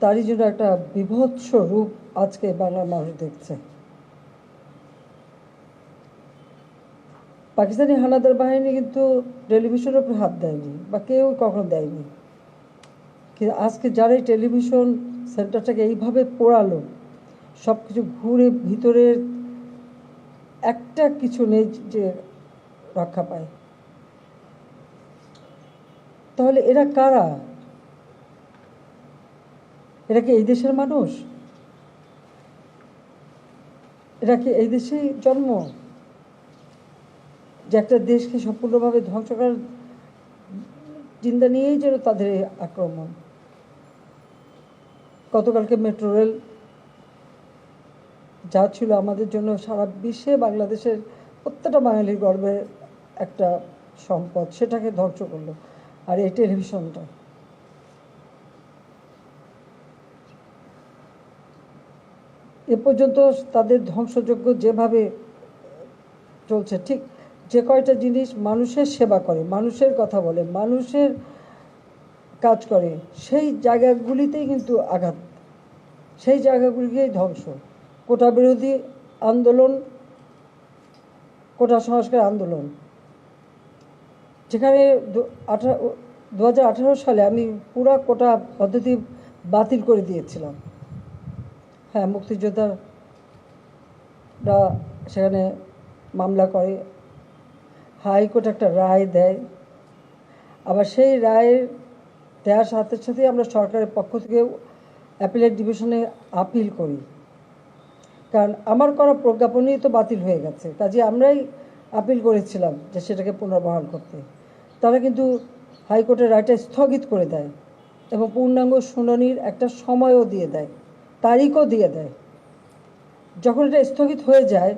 তারই জন্য একটা বিভৎস রূপ আজকে বাংলার মানুষ দেখছে। পাকিস্তানি হানাদার বাহিনী কিন্তু টেলিভিশনের উপর হাত দেয়নি বা কেউ কখনো দেয়নি। কিন্তু আজকে যারা এই টেলিভিশন সেন্টারটাকে এইভাবে পোড়ালো সব কিছু ঘুরে ভিতরের একটা কিছু নেই যে রক্ষা পায়। তাহলে এরা কারা? এরা কি এই দেশের মানুষ? এরা কি এই দেশেই জন্ম? যে একটা দেশকে সম্পূর্ণভাবে ধ্বংস করার চিন্তা নিয়েই যেন তাদের আক্রমণ। গতকালকে মেট্রো রেল যা ছিল আমাদের জন্য সারা বিশ্বে বাংলাদেশের প্রত্যেকটা বাঙালির গর্বের একটা সম্পদ, সেটাকে ধ্বংস করল। আর এই টেলিভিশনটা। এ পর্যন্ত তাদের ধ্বংসযোগ্য যেভাবে চলছে, ঠিক যে কয়টা জিনিস মানুষের সেবা করে, মানুষের কথা বলে, মানুষের কাজ করে, সেই জায়গাগুলিতেই কিন্তু আঘাত। সেই জায়গাগুলিকেই ধ্বংস। কোটা বিরোধী আন্দোলন, কোটা সংস্কার আন্দোলন। যেখানে দু সালে আমি পুরা কোটা পদ্ধতি বাতিল করে দিয়েছিলাম। হ্যাঁ মুক্তিযোদ্ধারা সেখানে মামলা করে, হাইকোর্ট একটা রায় দেয়। আবার সেই রায়ের দেওয়ার সাথে সাথে আমরা সরকারের পক্ষ থেকে অ্যাপিলেট ডিভিশনে আপিল করি। কারণ আমার করা প্রজ্ঞাপনই তো বাতিল হয়ে গেছে। কাজে আমরাই আপিল করেছিলাম যে সেটাকে পুনর্বহাল করতে। তারা কিন্তু হাইকোর্টের রায়টা স্থগিত করে দেয় এবং পূর্ণাঙ্গ শুনানির একটা সময়ও দিয়ে দেয়। তারিখও দিয়ে দেয়। যখন এটা স্থগিত হয়ে যায়,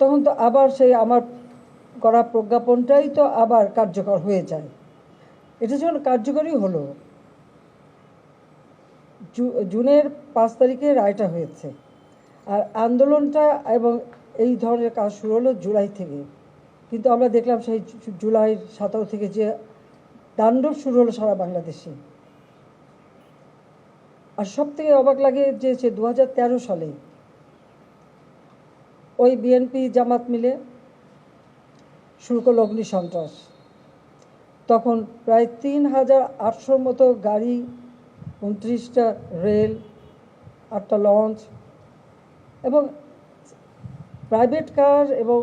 তখন তো আবার সেই আমার করা প্রজ্ঞাপনটাই তো আবার কার্যকর হয়ে যায়। এটা যখন কার্যকরই হলো জুনের পাঁচ তারিখে রায়টা হয়েছে। আর আন্দোলনটা এবং এই ধরনের কাজ শুরু হলো জুলাই থেকে। কিন্তু আমরা দেখলাম সেই জুলাই সতেরো থেকে যে তাণ্ডব শুরু হলো সারা বাংলাদেশে। আর সব থেকে অবাক লাগে যে সে দু সালে ওই বিএনপি জামাত মিলে শুরু করল অগ্নি সন্ত্রাস। তখন প্রায় তিন হাজার আটশোর মতো গাড়ি, উনত্রিশটা রেল, আটটা লঞ্চ এবং প্রাইভেট কার এবং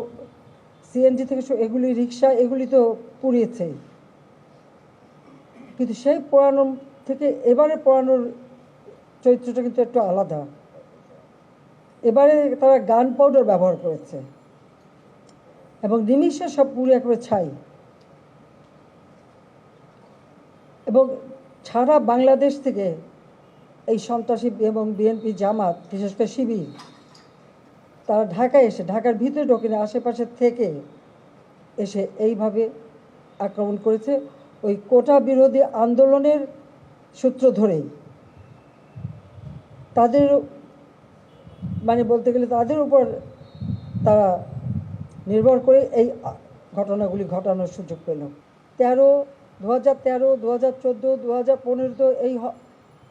সিএনজি থেকে এগুলি রিক্সা, এগুলি তো পুড়িয়েছেই। কিন্তু সেই পোড়ানো থেকে এবারে পোড়ানোর চরিত্রটা কিন্তু একটু আলাদা। এবারে তারা গান পাউডার ব্যবহার করেছে। এবং নিমিষে সব পুরো একেবারে ছাই। এবং সারা বাংলাদেশ থেকে এই সন্ত্রাসী এবং বিএনপি জামাত, বিশেষ করে শিবির, তারা ঢাকায় এসে, ঢাকার ভিতরে ঢোকে না আশেপাশে থেকে এসে এইভাবে আক্রমণ করেছে। ওই কোটা বিরোধী আন্দোলনের সূত্র ধরেই। তাদের মানে বলতে গেলে তাদের উপর তারা নির্ভর করে এই ঘটনাগুলি ঘটানোর সুযোগ পেল। তেরো দু হাজার তেরো দু হাজার চোদ্দ দু হাজার পনেরো তো এই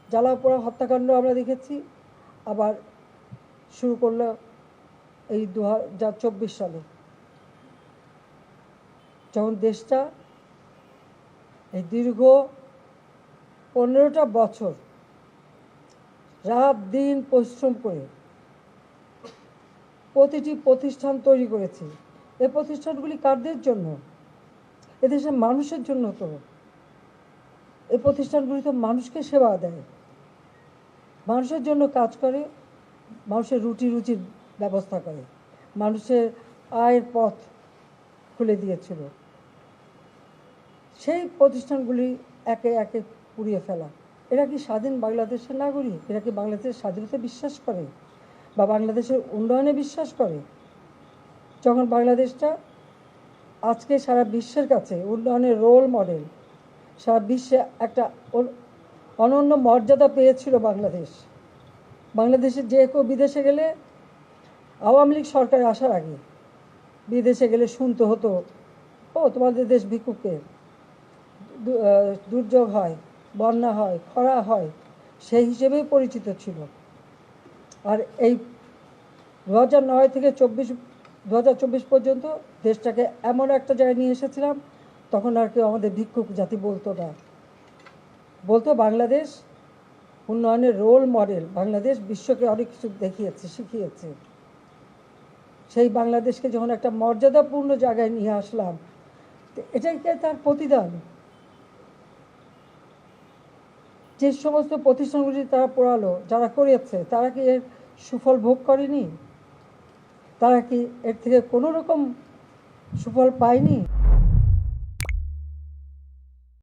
জ্বালাপোড়া হত্যাকাণ্ড আমরা দেখেছি। আবার শুরু করল এই দু হাজার চব্বিশ সালে। যখন দেশটা এই দীর্ঘ পনেরোটা বছর রাত দিন পরিশ্রম করে। প্রতিটি প্রতিষ্ঠান তৈরি করেছি। এই প্রতিষ্ঠানগুলি কারদের জন্য? এদেশের মানুষের জন্য তো। এই প্রতিষ্ঠানগুলি তো মানুষকে সেবা দেয়। মানুষের জন্য কাজ করে, মানুষের রুটি রুচির ব্যবস্থা করে। মানুষের আয়ের পথ খুলে দিয়েছিল। সেই প্রতিষ্ঠানগুলি একে একে পুড়িয়ে ফেলা। এরা কি স্বাধীন বাংলাদেশের নাগরিক? এরা কি বাংলাদেশের স্বাধীনতা বিশ্বাস করে? বা বাংলাদেশের উন্নয়নে বিশ্বাস করে? যখন বাংলাদেশটা আজকে সারা বিশ্বের কাছে উন্নয়নের রোল মডেল সারা বিশ্বে একটা অনন্য মর্যাদা পেয়েছিল বাংলাদেশ। বাংলাদেশে যে কেউ বিদেশে গেলে আওয়ামী লীগ সরকার আসার আগে বিদেশে গেলে শুনতে হতো, ও, তোমাদের দেশ ভিক্ষুকের দুর্যোগ হয়। বন্যা হয়, খরা হয়, সেই হিসেবেই পরিচিত ছিল। আর এই দু হাজার নয় থেকে চব্বিশ দু হাজার চব্বিশ পর্যন্ত দেশটাকে এমন একটা জায়গায় নিয়ে এসেছিলাম, তখন আর কেউ আমাদের ভিক্ষুক জাতি বলতো না। বলতো বাংলাদেশ উন্নয়নের রোল মডেল বাংলাদেশ বিশ্বকে অনেক কিছু দেখিয়েছে, শিখিয়েছে। সেই বাংলাদেশকে যখন একটা মর্যাদাপূর্ণ জায়গায় নিয়ে আসলাম এটাই তার প্রতিদান? যে সমস্ত প্রতিষ্ঠানগুলি তারা পড়ালো, যারা করেছে তারা কি এর সুফল ভোগ করেনি? তারা কি এর থেকে কোনো রকম সুফল পায়নি?